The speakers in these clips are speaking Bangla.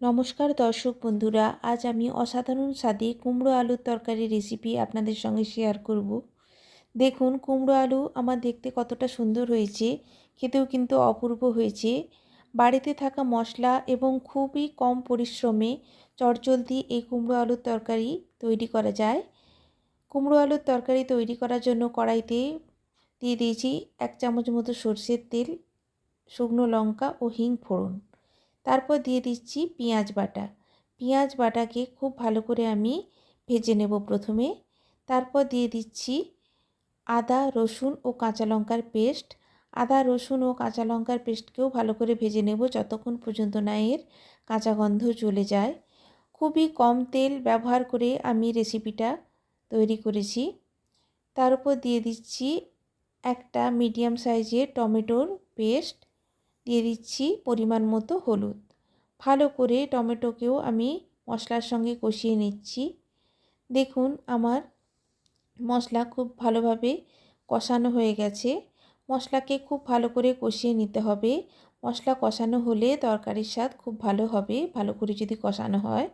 নমস্কার দর্শক বন্ধুরা, আজ আমি অসাধারণ স্বাদে কুমড়ো আলুর তরকারি রেসিপি আপনাদের সঙ্গে শেয়ার করব। দেখুন, কুমড়ো আলু আমার দেখতে কতটা সুন্দর হয়েছে, খেতেও কিন্তু অপূর্ব হয়েছে। বাড়িতে থাকা মশলা এবং খুবই কম পরিশ্রমে চটজলদি এই কুমড়ো আলুর তরকারি তৈরি করা যায়। কুমড়ো আলুর তরকারি তৈরি করার জন্য কড়াইতে দিয়ে দিয়েছি এক চামচ মতো সর্ষের তেল, শুকনো লঙ্কা ও হিং ফোড়ন। তারপর দিয়ে দিচ্ছি পেঁয়াজ বাটা। পেঁয়াজ বাটাকে খুব ভালো করে আমি ভেজে নেব প্রথমে। তারপর দিয়ে দিচ্ছি আদা, রসুন ও কাঁচা লঙ্কার পেস্ট। আদা, রসুন ও কাঁচা লঙ্কার পেস্টকেও ভালো করে ভেজে নেব যতক্ষণ পর্যন্ত না এর কাঁচা গন্ধ চলে যায়। খুবই কম তেল ব্যবহার করে আমি রেসিপিটা তৈরি করেছি। তার উপর দিয়ে দিচ্ছি একটা মিডিয়াম সাইজের টমেটোর পেস্ট। দিয়ে দিচ্ছি পরিমাণ মতো হলুদ। ভালো করে টমেটোকেও আমি মশলার সঙ্গে কষিয়ে নিচ্ছি। দেখুন আমার মশলা খুব ভালোভাবে কষানো হয়ে গেছে। মশলাকে খুব ভালো করে কষিয়ে নিতে হবে। মশলা কষানো হলে তরকারির স্বাদ খুব ভালো হবে, ভালো করে যদি কষানো হয়।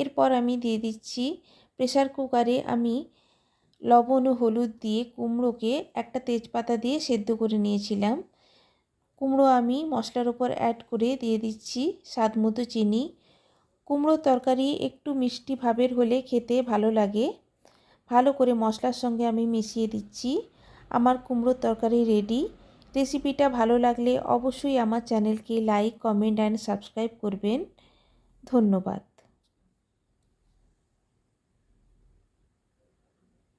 এরপর আমি দিয়ে দিচ্ছি প্রেশার কুকারে আমি লবণ ও হলুদ দিয়ে কুমড়োকে একটা তেজপাতা দিয়ে সেদ্ধ করে নিয়েছিলাম। কুমড়ো আমি মশলার উপর অ্যাড করে দিয়ে দিচ্ছি স্বাদ মতো চিনি। কুমড়ো তরকারি একটু মিষ্টি ভাবের হলে খেতে ভালো লাগে। ভালো করে মশলার সঙ্গে আমি মিশিয়ে দিচ্ছি। আমার কুমড়োর তরকারি রেডি রেসিপিটা ভালো লাগলে অবশ্যই আমার চ্যানেলকে লাইক কমেন্ট অ্যান্ড সাবস্ক্রাইব করবেন। ধন্যবাদ।